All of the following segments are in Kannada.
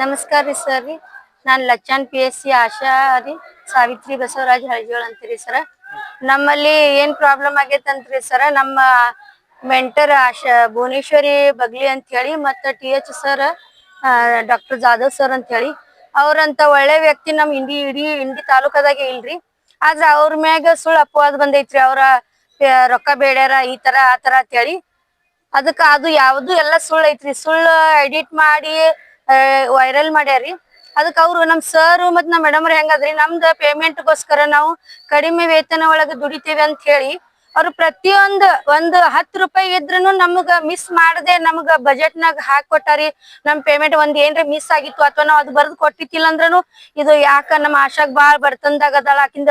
ನಮಸ್ಕಾರ ರೀ ಸರ್ ರೀ. ನಾನು Lachyan P S C Asha ರೀ, ಸಾವಿತ್ರಿ ಬಸವರಾಜ್ ಹಳಜೋಳ್ ಅಂತೀರಿ ಸರ. ನಮ್ಮಲ್ಲಿ ಏನ್ ಪ್ರಾಬ್ಲಮ್ ಆಗೈತಂತ್ರಿ ಸರ, ನಮ್ಮ ಮೆಂಟರ್ ಆಶಾ ಭುವನೇಶ್ವರಿ ಬಗ್ಲಿ ಅಂತ ಹೇಳಿ ಮತ್ತ T H sir doctor Jadhav sir ಅಂತ ಹೇಳಿ, ಅವ್ರಂತ ಒಳ್ಳೆ ವ್ಯಕ್ತಿ ನಮ್ ಇಂಡಿ ಇಡೀ ಇಂಡಿ ತಾಲೂಕದಾಗೆ ಇಲ್ರಿ. ಆದ್ರ ಅವ್ರ ಮ್ಯಾಗ ಸುಳ್ಳು ಅಪವಾದ ಬಂದೈತ್ರಿ, ಅವ್ರ ರೊಕ್ಕ ಬೇಡ್ಯಾರ, ಈ ತರ, ಆ ತರ ಅಂತ ಹೇಳಿ. ಅದಕ್ಕ ಅದು ಯಾವ್ದು ಎಲ್ಲ ಸುಳ್ಳು ಐತ್ರಿ. ಸುಳ್ಳು ಎಡಿಟ್ ಮಾಡಿ ವೈರಲ್ ಮಾಡ್ಯಾರಿ. ಅದಕ್ಕೆ ಅವ್ರು ನಮ್ ಸರ್ ಮತ್ ನಮ್ ಮೇಡಮ್ ಹೆಂಗದ್ರಿ, ನಮ್ದ ಪೇಮೆಂಟ್ ಗೋಸ್ಕರ ನಾವು ಕಡಿಮೆ ವೇತನ ಒಳಗ ದುಡಿತೇವೆ ಅಂತ ಹೇಳಿ, ಅವ್ರು ಪ್ರತಿಯೊಂದ್ ಒಂದ್ ಹತ್ ರೂಪಾಯಿ ಇದ್ರೂನು ನಮಗ ಮಿಸ್ ಮಾಡದೆ ನಮಗ ಬಜೆಟ್ ನಾಗ ಹಾಕೊಟ್ಟಾರಿ ಕೊಟ್ಟಾರಿ. ನಮ್ ಪೇಮೆಂಟ್ ಒಂದ್ ಏನ್ರ ಮಿಸ್ ಆಗಿತ್ತು ಅಥವಾ ನಾವ್ ಅದು ಬರ್ದ್ ಕೊಟ್ಟಿತ್ತಿಲ್ಲ ಅಂದ್ರನು ಇದು ಯಾಕ ನಮ್ಮ ಆಶಾಗ್ ಬಾಳ್ ಬರ್ತಂದಾಗ ಅದಳ, ಆಕಿಂದ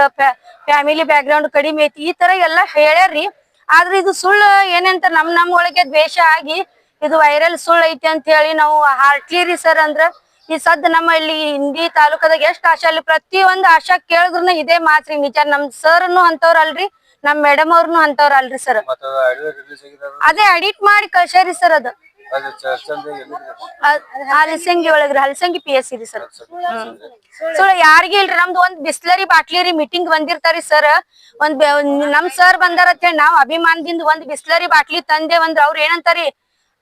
ಫ್ಯಾಮಿಲಿ ಬ್ಯಾಕ್ ಗ್ರೌಂಡ್ ಕಡಿಮೆ ಐತಿ, ಈ ತರ ಎಲ್ಲಾ ಹೇಳ್ಯಾರಿ ಆದ್ರೆ ಇದು ಸುಳ್ಳು ಏನಂತ ನಮ್ ನಮ್ ಒಳಗೆ ದ್ವೇಷ ಆಗಿ ಇದು ವೈರಲ್ ಸುಳ್ಳು ಐತಿ ಅಂತ ಹೇಳಿ ನಾವು ಹಾರ್ಟ್ಲಿ ಸರ್ ಅಂದ್ರ ಈ ಸದ್ ನಮ್ಮ ಇಲ್ಲಿ ಹಿಂದಿ ತಾಲೂಕದಾಗ ಎಷ್ಟ್ ಆಶಾ ಅಲ್ಲಿ ಪ್ರತಿಯೊಂದ್ ಆಶಾ ಕೇಳಿದ್ರು ಇದೇ ಮಾತ್ರಿ ನಿಜ ನಮ್ ಸರ್ನು ಅಂತವ್ರ ಅಲ್ರಿ ನಮ್ ಮೇಡಮ್ ಅವ್ರನು ಅಂತವ್ರ ಅಲ್ರಿ ಸರ್ ಅದೇ ಅಡಿಟ್ ಮಾಡಿ ಕಳ್ಸ್ಯಾರಿ ಸರ್ ಅದು. ಹಲಸಂಗಿ ಒಳಗ್ರಿ ಹಲಸಂಗಿ ಪಿ ಎಸ್ ಸಿ ರೀ ಸರ್ ಸುಳ್ಳು ಯಾರಿಗೂ ಇಲ್ರಿ ನಮ್ದು ಒಂದ್ ಬಿಸ್ಲರಿ ಬಾಟ್ಲಿ ರೀ ಮೀಟಿಂಗ್ ಬಂದಿರ್ತಾರಿ ಸರ್ ಒಂದ್ ಒಂದ್ ನಮ್ ಸರ್ ಬಂದಾರ ಅಂತ ಹೇಳಿ ನಾವ್ ಅಭಿಮಾನದಿಂದ ಒಂದ್ ಬಿಸ್ಲರಿ ಬಾಟ್ಲಿ ತಂದೆ ಒಂದ್ ಅವ್ರ ಏನಂತಾರಿ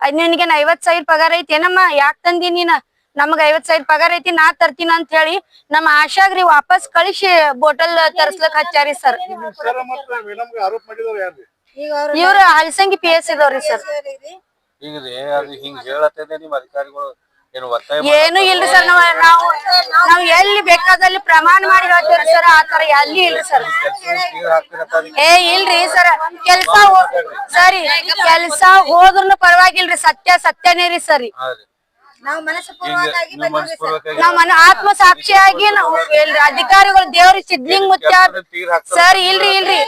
ಅದ್ ನಿನಗೇನ್ ಐವತ್ ಸಾವಿರ ಪಗಾರ ಐತಿ ಏನಮ್ಮ? ಯಾಕ್ ತಂದಿ ನೀನ? ನಮಗ್ ಐವತ್ ಸಾವಿರ ಪಗಾರ ಐತಿ ನಾ ತರ್ತೀನ ಅಂತ ಹೇಳಿ ನಮ್ಮ ಆಶಾಗ್ರಿ ವಾಪಸ್ ಕಳಿಸಿ ಬೋಟಲ್ ತರ್ಸ್ಲಕ್ ಹಚ್ಚಾರಿ ಸರ್ ಇವ್ರ ಹಲಸಂಗಿ ಪಿ ಎಸ್ ಇದಾವ್ರಿ ಸರ್ ಈಗ ಅದು ಹಿಂಗ್ ಹೇಳತ್ತಂದ್ರೆ ನಿಮ್ ಅಧಿಕಾರಿಗಳು. ಏನು ಇಲ್ರಿ ಸರ್ ನಾವು ನಾವು ನಾವ್ ಎಲ್ಲಿ ಬೇಕಾದಲ್ಲಿ ಪ್ರಮಾಣ ಮಾಡಿ ಹೇಳ್ತೀವಿ ಸರ್ ಆತರ ಎಲ್ಲಿ ಇಲ್ರಿ ಸರ್? ಏ ಇಲ್ರಿ ಸರ್ ಕೆಲ್ಸ ಸರಿ ಕೆಲ್ಸ ಹೋದ್ರೂ ಪರವಾಗಿಲ್ರಿ ಸತ್ಯ ಸತ್ಯನೇ ರೀ ಸರಿ. ನಾವು ಮನಸ್ಪೂರ್ವಕವಾಗಿ ನೀವು ಮನಸ್ಪೂರ್ವಕವಾಗಿ ನಾವ್ ಮನ ಆತ್ಮ ಸಾಕ್ಷಿಯಾಗಿ ನಾವು ಎಲ್ರಿ ಅಧಿಕಾರಿಗಳು ದೇವ್ರಿ ಸಿದ್ಲಿಂಗ್ ಮುತ್ಯ ಸರ್ ಇಲ್ರಿ ಇಲ್ರಿ.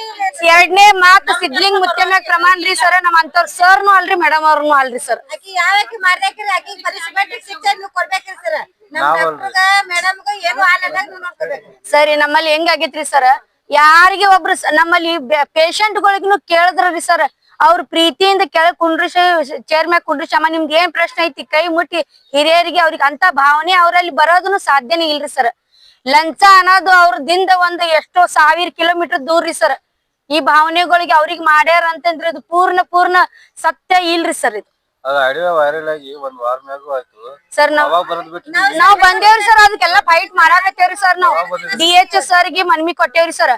ಎರಡನೇ ಮಾತು ಸಿದ್ಲಿಂಗ್ ಮುತ್ಯ ಮ್ಯಾಗ ಪ್ರಮಾಣ ರೀ ಸರ್ ನಮ್ ಅಂತವ್ರ ಸರ್ನು ಅಲ್ರಿ ಮೇಡಮ್ ಅವ್ರನು ಅಲ್ರಿ ಸರ್. ಆಕಿ ಯಾವಾಕಿ ಮಾಡ್ಬೇಕ್ರಿ? ಆಕಿ ಪನಿಷ್ಮೆಂಟ್ ಶಿಕ್ಷೆ ನೀವು ಕೊಡ್ಬೇಕ್ರಿ ಸರ್. ನಮ್. ಡಾಕ್ಟರ್ಗ ಮೇಡಮ್ಗ ಏನು ಹಾಲಲ್ಲ ನೀವು ನೋಡ್ಕೋಬೇಕು. ಸರಿ ನಮ್ಮಲ್ಲಿ ಹೆಂಗ್ ಆಗೈತ್ರಿ ಸರ್? ಯಾರಿಗೆ ಒಬ್ರು ಸ- ನಮ್ಮಲ್ಲಿ ಪೇಷಂಟ್ ಗಳಿಗೂ ಕೇಳಿದ್ರಿ ಸರ್. ಅವ್ರ ಪ್ರೀತಿಯಿಂದ ಕೆಳ ಕುಂಡ್ರಿಸ ಚೇರ್ ಮ್ಯಾಗ ಕುಂಡ್ರಿಸಮ್ಮ ನಿಮ್ದ್ ಏನ್ ಪ್ರಶ್ನೆ ಐತಿ? ಕೈ ಮುಟ್ಟಿ ಹಿರಿಯರಿಗೆ ಅವ್ರಿಗೆ ಅಂತ ಭಾವನೆ ಅವ್ರಲ್ಲಿ ಬರೋದನ್ನು ಸಾಧ್ಯನೇ ಇಲ್ರಿ ಸರ್. ಲಂಚ ಅನ್ನೋದು ಅವ್ರದಿಂದ ಒಂದ್ ಎಷ್ಟೋ ಸಾವಿರ ಕಿಲೋಮೀಟರ್ ದೂರ ರೀ ಸರ್. ಈ ಭಾವನೆಗಳಿಗೆ ಅವ್ರಿಗೆ ಮಾಡ್ಯಾರ ಅಂತಂದ್ರೆ ಇದು ಪೂರ್ಣ ಪೂರ್ಣ ಸತ್ಯ ಇಲ್ರಿ ಸರ್ ಇದು. ಅದು ಆಡಿಯೋ ವೈರಲ್ ಆಗಿ ಒಂದ್ ವಾರ ಮ್ಯಾಗೂ ಆಯ್ತು. ಸರ್ ನಾವ್ ಅವಾಗ ಬರದ್ ಬಿಟ್ಟು ನಾವ್ ಬಂದೇವ್ರಿ ಸರ್ ಅದಕ್ಕೆಲ್ಲ ಫೈಟ್ ಮಾಡಾಕತ್ತೇವ್ರಿ ಸರ್ ನಾವ್. ಡಿ ಎಚ್ ಸರ್ಗೆ ಮನವಿ ಕೊಟ್ಟೇವ್ರಿ ಸರ್.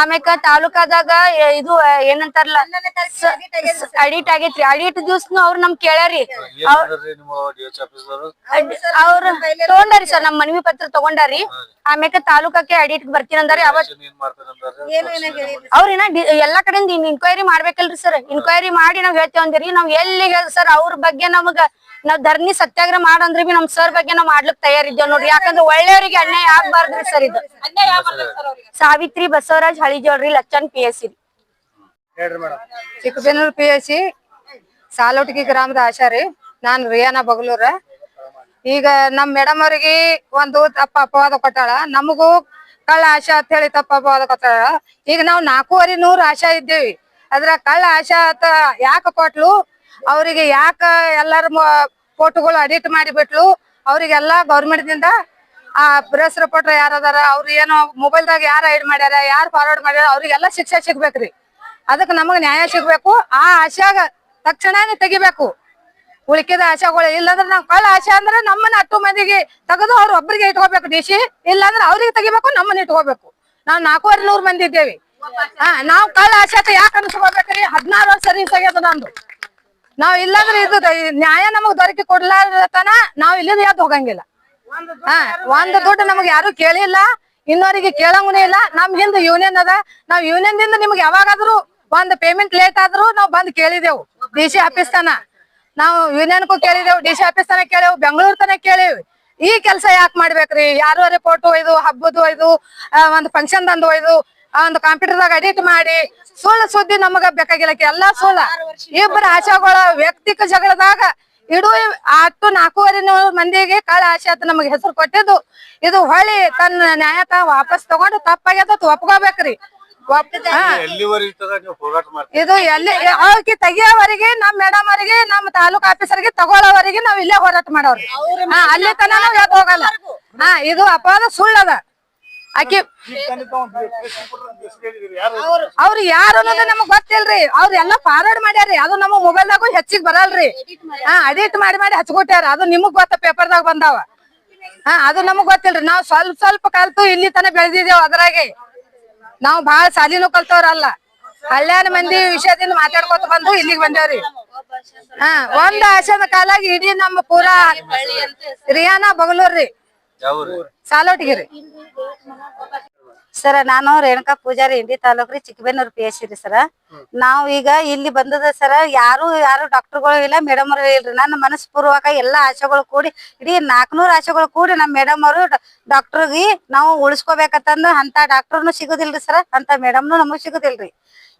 ಆಮ್ಯಾಕ ತಾಲೂಕಾದಾಗ ಇದು ಏನಂತಾರಲ್ಲ ಅಡಿಟ್ ಆಗೇತ್ರಿ. ಅಡಿಟ್ ದಿವ್ಸನು ಅವ್ರು ನಮ್ ಕೇಳ್ಯಾರಿ ಅವ್ರ? ತಗೊಂಡಾರಿ ಸರ್ ನಮ್ ಮನ್ವಿ ಪತ್ರ ತಗೊಂಡಾರಿ. ಆಮ್ಯಾಕ ತಾಲೂಕಕ್ಕೆ ಅಡಿಟ್ ಬರ್ತೀನಿ ಅಂದಾರಿ. ಅವತ್ ಅವ್ರ ಅವ್ರಿನ ಎಲ್ಲಾ ಕಡೆಯಿಂದ ಇನ್ಕ್ವೈರಿ ಮಾಡ್ಬೇಕಲ್ರಿ ಸರ್. ಇನ್ಕ್ವೈರಿ ಮಾಡಿ ನಾವ್ ಹೇಳ್ತೇವಂದ್ರಿ ಅಂದಿರಿ. ನಾವ್ ಎಲ್ಲಿಗೆ ಸರ್ ಅವ್ರ ಬಗ್ಗೆ ನಮಗ ನಾವ್ ಧರ್ನಿ ಸತ್ಯಾಗ್ರಹ ಮಾಡಂದ್ರೆ ಬಿ ನಮ್ ಸರ್ ಬಗ್ಗೆ ನಾವ್ ಮಾಡ್ಲಿಕ್ ತಯಾರಿದ್ದೇವ್ ನೋಡ್ರಿ. ಯಾಕಂದ್ರೆ ಒಳ್ಳೆಯವರಿಗೆ ಅನ್ಯಾಯ ಆಗ್ಬಾರ್ದ್ರಿ ಸರ್ ಇದು. Savitri Basavaraj ಹಳಿಜೋಳ್ರಿ Lachyan P S C Chikkabenur P S C Salotagi ಗ್ರಾಮದ ಆಶಾ ರೀ. ನಾನು ರಿಯಾನಾ ಬಗಲೂರ. ಈಗ ನಮ್ ಮೇಡಮ್ ಅವ್ರಿಗೆ ಒಂದು ತಪ್ಪ ಅಪವಾದ ಕೊಟ್ಟಾಳ. ನಮಗೂ ಕಳ್ಳ ಆಶಾ ಅಂತ ಹೇಳಿ ತಪ್ಪ ಅಪವಾದ ಕೊಟ್ಟಾಳ. ಈಗ ನಾವು ನಾಲ್ಕೂವರೆ ನೂರು ಆಶಾ ಇದ್ದೇವಿ. ಅದ್ರ ಕಳ್ಳ ಆಶಾ ಅಂತ ಯಾಕ ಕೊಟ್ಲು? ಅವರಿಗೆ ಯಾಕ ಎಲ್ಲಾರ ಫೋಟೋಗಳು ಅಡಿಟ್ ಮಾಡಿ ಬಿಟ್ಲು ಅವ್ರಿಗೆಲ್ಲಾ ಗೌರ್ಮೆಂಟ್ ದಿಂದ ಆ ಪ್ರೆಸ್ ರಿಪೋರ್ಟರ್ ಯಾರದಾರ, ಅವ್ರ ಏನೋ ಮೊಬೈಲ್ದಾಗ ಯಾರು ಐಡ್ ಮಾಡ್ಯಾರ, ಯಾರು ಫಾರ್ವರ್ಡ್ ಮಾಡ್ಯಾರ, ಅವ್ರಿಗೆಲ್ಲ ಶಿಕ್ಷೆ ಸಿಗ್ಬೇಕ್ರಿ. ಅದಕ್ಕೆ ನಮಗೆ ನ್ಯಾಯ ಸಿಗ್ಬೇಕು, ಆ ಆಶಾಗ ತಕ್ಷಣನೇ ತೆಗಿಬೇಕು. ಉಳಿಕಿದ ಆಶಾಗಳು ಇಲ್ಲಾಂದ್ರೆ ನಾವು ಕಳ್ಳ ಆಶಾ ಅಂದ್ರೆ ನಮ್ಮನ್ನ ಹತ್ತು ಮಂದಿಗೆ ತೆಗೆದು ಅವ್ರ ಒಬ್ಬರಿಗೆ ಇಟ್ಕೋಬೇಕು ಡಿಸಿ ಇಲ್ಲಾಂದ್ರೆ ಅವ್ರಿಗೆ ತೆಗಿಬೇಕು, ನಮ್ಮನ್ನ ಇಟ್ಕೋಬೇಕು. ನಾವ್ ನಾಲ್ಕೂವರೆ ನೂರ್ ಮಂದಿ ಇದ್ದೇವೆ. ಹಾ ನಾವ್ ಕಳ್ಳ ಆಶಾಕ ಯಾಕೆ ಅನ್ಸ್ಕೋಬೇಕ್ರಿ? ಹದಿನಾರು ವರ್ಷ ಸರ್ವಿಸ್ ಆಗ್ಯದ ನಂದು. ನಾವ್ ಇಲ್ಲಾಂದ್ರೆ ಇದು ನ್ಯಾಯ ನಮಗ್ ದೊರಕಿ ಕೊಡ್ಲಾರತನ ನಾವ್ ಇಲ್ಲದ ಯಾವ್ದು ಹೋಗಂಗಿಲ್ಲ. ಹಾ ಒಂದ್ ದುಡ್ಡು ನಮಗ್ ಯಾರು ಕೇಳಿಲ್ಲ ಇನ್ನೋರಿಗೆ ಕೇಳಂಗೂನೇ ಇಲ್ಲ. ನಮ್ ಹಿಂದ ಯೂನಿಯನ್ ಅದ. ನಾವ್ ಯೂನಿಯನ್ ದಿಂದ ನಿಮ್ಗೆ ಯಾವಾಗಾದ್ರೂ ಒಂದ್ ಪೇಮೆಂಟ್ ಲೇಟ್ ಆದ್ರೂ ನಾವ್ ಬಂದ್ ಕೇಳಿದೆವು ಡಿ ಸಿ ಆಫೀಸ್ ತನ. ನಾವು ಯೂನಿಯನ್ಗೂ ಕೇಳಿದೆವು ಡಿ ಸಿ ಆಫೀಸ್ ತನ ಕೇಳೇವು ಬೆಂಗಳೂರ್ ತನ ಕೇಳೇವಿ. ಈ ಕೆಲಸ ಯಾಕೆ ಮಾಡ್ಬೇಕ್ರಿ? ಯಾರು ರಿಪೋರ್ಟ್ ಒಯ್ದು ಹಬ್ಬದ ಒಯ್ದು ಒಂದ್ ಫಂಕ್ಷನ್ ದಂದು ಒಯ್ದು ಆ ಒಂದು ಕಂಪ್ಯೂಟರ್ದಾಗ ಎಡಿಟ್ ಮಾಡಿ ಸುಳ್ಳು ಸುದ್ದಿ ನಮಗ ಬೇಕಾಗಿಲ್ಲ ಎಲ್ಲಾ ಸುಳ್ಳ ಇಬ್ಬರ ಆಶಾಗಳ ವ್ಯಕ್ತಿಕ ಜಗಳದಾಗ ಇಡು ಹತ್ತು ನಾಲ್ಕೂವರೆ ನೂರು ಮಂದಿಗೆ ಕಳ ಆಶೆ ಅಂತ ನಮಗೆ ಹೆಸರು ಕೊಟ್ಟಿದ್ದು. ಇದು ಹೊಳಿ ತನ್ನ ನ್ಯಾಯ ತ ವಾಪಸ್ ತಗೊಂಡು ತಪ್ಪಾಗ್ಯದ ಒಪ್ಕೋಬೇಕ್ರಿ. ಇದು ಎಲ್ಲಿ ಅವ್ರಿಗೆ ತೆಗಿಯೋವರೆಗೆ ನಮ್ ಮೇಡಮ್ ಅವರಿಗೆ ನಮ್ ತಾಲೂಕ್ ಆಫೀಸರ್ಗೆ ತಗೊಳ್ಳೋವರೆಗೆ ನಾವ್ ಇಲ್ಲೇ ಹೋರಾಟ ಮಾಡೋರು ಹಾ ಅಲ್ಲಿ ತನ ನಾವ್ ಯಾಕೆ ಹೋಗಲ್ಲ. ಹಾ ಇದು ಅಪವಾದ ಸುಳ್ಳದ ಆಕಿ ಅವ್ರು ಯಾರು ಅನ್ನೋದು ನಮಗ್ ಗೊತ್ತಿಲ್ರಿ. ಅವ್ರ ಎಲ್ಲಾ ಫಾರ್ವರ್ಡ್ ಮಾಡ್ಯಾರಿ ಅದು ನಮ್ಮ ಮೊಬೈಲ್ದಾಗೂ ಹೆಚ್ಚಿಗೆ ಬರಲ್ರಿ. ಹಾ ಅಡಿಟ್ ಮಾಡಿ ಮಾಡಿ ಹಚ್ಕೊಟ್ಯಾರ. ಅದು ನಿಮಗ್ ಗೊತ್ತ ಪೇಪರ್ದಾಗ ಬಂದಾವ. ಹಾ ಅದು ನಮಗ್ ಗೊತ್ತಿಲ್ರಿ. ನಾವ್ ಸ್ವಲ್ಪ ಸ್ವಲ್ಪ ಕಲ್ತು ಇಲ್ಲಿ ತನ ಬೆಳೆದಿದ್ದೇವ್ ಅದ್ರಾಗೆ. ನಾವ್ ಬಾಳ ಸಾಲಿನೂ ಕಲ್ತವ್ರಲ್ಲ. ಹಳ್ಳ್ಯಾನ ಮಂದಿ ವಿಷಯದಿಂದ ಮಾತಾಡ್ಕೊತ ಬಂದು ಇಲ್ಲಿಗೆ ಬಂದೇವ್ರಿ. ಹಾ ಒಂದ್ ಆಶದ ಕಾಲಾಗಿ ಇಡೀ ನಮ್ಮ ಪೂರಾ ರಿಯಾನ ಬಗಲೂರ್ರಿ ಸಾಲೋಟಿಗಿರಿ. ಸರ ನಾನು ರೇಣುಕಾ ಪೂಜಾರಿ ಇಂಡಿ ತಾಲೂಕ್ ರೀ ಚಿಕ್ಕಬೇನೂರ್ ಪಿ ಎಸ್ ರೀ ಸರ. ನಾವ್ ಈಗ ಇಲ್ಲಿ ಬಂದದ ಸರ ಯಾರು ಯಾರು ಡಾಕ್ಟರ್ಗಳು ಇಲ್ಲ ಮೇಡಮ್ ಅವರು ಇಲ್ರಿ. ನನ್ನ ಮನಸ್ಪೂರ್ವಕ ಎಲ್ಲಾ ಆಶೆಗಳು ಕೂಡಿ ಇಡೀ ನಾಲ್ಕನೂರ್ ಆಶೆಗಳು ಕೂಡಿ ನಮ್ ಮೇಡಮ್ ಅವರು ಡಾಕ್ಟರ್ಗೆ ನಾವು ಉಳಿಸ್ಕೋಬೇಕಂತಂದು ಅಂತ ಡಾಕ್ಟರ್ನು ಸಿಗುದಿಲ್ರಿ ಸರ ಅಂತ ಮೇಡಮ್ನು ನಮಗ್ ಸಿಗುದಿಲ್ರಿ.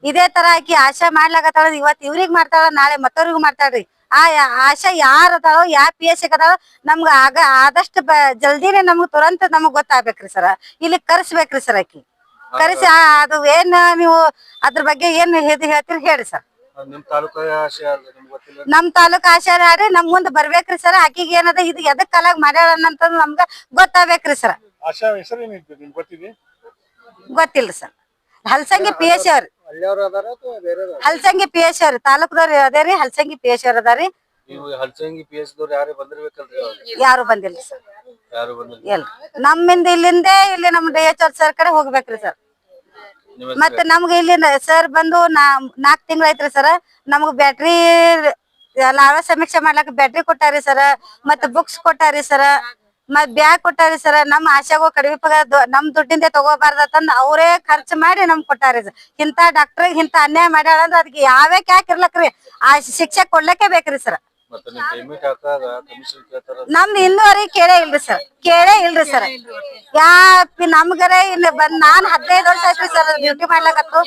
ಇದೇ ತರ ಆಕಿ ಆಶಾ ಮಾಡ್ಲಾಕತ್ತಾಳ ಇವತ್ ಇವ್ರಿಗ್ ಮಾಡ್ತಾಳ ನಾಳೆ ಮತ್ತವ್ರಿಗೂ ಮಾಡ್ತಾಳ್ರಿ. ಆ ಯಾ- ಆಶಾ ಯಾರ ಅದಾವ ಯಾ ಪಿ ಎಸ್ ಅದಾವ ನಮ್ಗ ಆಗ ಆದಷ್ಟು ಬ ಜಲ್ದಿನೇ ನಮ್ಗ್ ತುರಂತ ನಮಗ್ ಗೊತ್ತಾಗ್ಬೇಕ್ರಿ ಸರ. ಇಲ್ಲಿ ಕರ್ಸ್ಬೇಕ್ರಿ ಸರ್ ಆಕಿ. ಕರೆಸಿ ಅದು ಏನ್ ನೀವು ಅದ್ರ ಬಗ್ಗೆ ಏನ್ ಇದು ಹೇಳ್ತೀರಿ ಹೇಳಿ ಸರ್. ನಮ್ ತಾಲೂಕ್ ಆಶಾರಿ ನಮ್ ಮುಂದ್ ಬರ್ಬೇಕ್ರಿ ಸರ್. ಆಕಿಗೆ ಏನದ ಇದು ಎದಕ್ ಕಾಲಾಗ ಮಾಡ್ಯಾಳ ಅಂತ ನಮ್ಗ ಗೊತ್ತಾಗ್ಬೇಕ್ರಿ ಸರ್. ಆಶಾ ಹೆಸರು ಏನಿತ್ತು ಗೊತ್ತಿದೆ ಗೊತ್ತಿಲ್ಲ ಸರ್. ಹಲ್ಸಂಗಿ ಪಿ ಎಸ್ ಅವ್ರಿ. ಅಲ್ಲಿಯವ್ರು ಅದಾರ ಅಥವಾ ಬೇರೆ ಹಲ್ಸಂಗಿ ಪಿ ಎಸ್ ಅವ್ರಿ ತಾಲೂಕ್ದವ್ರು ಅದೇರಿ ಹಲಸಂಗಿ ಪಿ ಎಸ್ ಆರ್ ಅದಾರಿ. ನೀವು ಹಲ್ಸಂಗಿ ಪಿ ಎಸ್ ದವ್ರು ಯಾರೇ ಬಂದಿರ್ಬೇಕಲ್ರಿ ಅವಾಗ? ಯಾರು ಬಂದಿಲ್ಲ ಸರ್. ಯಾರು ಬಂದಿಲ್ಲ? ಎಲ್ ನಮ್ಮಿಂದ ಇಲ್ಲಿಂದೇ ಇಲ್ಲಿ ನಮ್ ಡಿ ಎಚ್ ಸರ್ ಕಡೆ ಹೋಗ್ಬೇಕ್ರಿ ಸರ್. ನಿಮ್ಮ ಮತ್ತೆ ನಮ್ಗೆ ಇಲ್ಲಿ ಸರ್ ಬಂದು ನಾಲ್ಕು ನಾಲ್ಕ್ ತಿಂಗಳ ಐತ್ರಿ ಸರ್ ನಮ್ಗ್ ಬ್ಯಾಟ್ರಿ ನಾವೇ ಸಮೀಕ್ಷೆ ಮಾಡ್ಲಾಕ ಬ್ಯಾಟ್ರಿ ಕೊಟ್ಟಾರಿ ಸರ್ ಮತ್ತೆ ಬುಕ್ಸ್ ಕೊಟ್ಟಾರಿ ಸರ್ ಮತ್ ಬ್ಯಾಗ್ ಕೊಟ್ಟಾರಿ ಸರ್ ನಮ್ ಆಶಾಗೋ ಕಡಿಮೆ ಪಗಾರ ನಮ್ ದುಡ್ಡಿಂದ ತಗೋಬಾರ್ದಂದ್ ಅವರೇ ಖರ್ಚು ಮಾಡಿ ನಮ್ ಕೊಟ್ಟಾರಿ ಸರ್. ಇಂತ ಡಾಕ್ಟರ್ ಇಂತ ಅನ್ಯಾಯ ಮಾಡ್ಯಾಳ ಅಂದ್ರ ಅದಕ್ಕೆ ಯಾವೇ ಯಾಕೆ ಇರ್ಲಕ್ರಿ. ಆ ಶಿಕ್ಷೆ ಕೊಡ್ಲಕ್ಕೆ ಬೇಕ್ರಿ ಸರ್. ನಮ್ ಇನ್ನೂವರೆಗೆ ಕೇಳೇ ಇಲ್ರಿ ಸರ್. ಕೇಳೇ ಇಲ್ರಿ ಸರ್. ಯಾ ನಮ್ಗರೇ ಇಲ್ಲಿ ಬಂದ್ ನಾನ್ ಹದಿನೈದು ವರ್ಷ ಆಯ್ತು ಸರ್ ಡ್ಯೂಟಿ ಮಾಡ್ಲಕತ್ತು.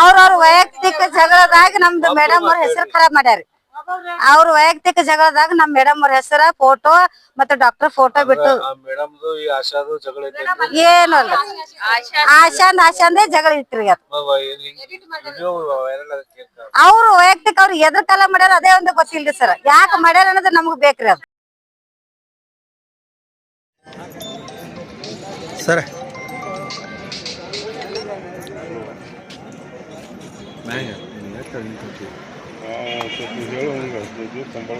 ಅವ್ರವ್ರ ವೈಯಕ್ತಿಕ ಜಗಳದಾಗ ನಮ್ದು ಮೇಡಮ್ ಅವ್ರ ಹೆಸರು ಖರಾಬ್ ಮಾಡ್ಯಾರಿ. ಅವ್ರ ವೈಯಕ್ತಿಕ ಜಗಳದಾಗ ನಮ್ ಮೇಡಮ್ ಅವ್ರ ಹೆಸರ ಫೋಟೋ ಮತ್ತೆ ಡಾಕ್ಟರ್ ಫೋಟೋ ಬಿಟ್ಟು ಏನಲ್ಲ ಮೇಡಮ್ದು ಆಶಾ ಆಶಾದು ಜಗಳ ಐತೆ ಏನು ಅಲ್ಲ ಆಶಾಂದ್ ಆಶಾಂದೇ ಜಗಳ ಇಟ್ರಿ ಅದು. ಅವ್ರು ವೈಯಕ್ತಿಕ ಅವ್ರು ಎದ್ರ ಕಾಲ ಮಾಡ್ಯಾರ ಅದೇ ಒಂದು ಗೊತ್ತಿಲ್ರಿ ಸರ್. ಯಾಕೆ ಮಾಡ್ಯಾರ ಅನ್ನೋದು ನಮ್ಗ್ ಬೇಕ್ರಿ ಅದು. ಸರ್. ಹೇಳು ಸಂಬಳ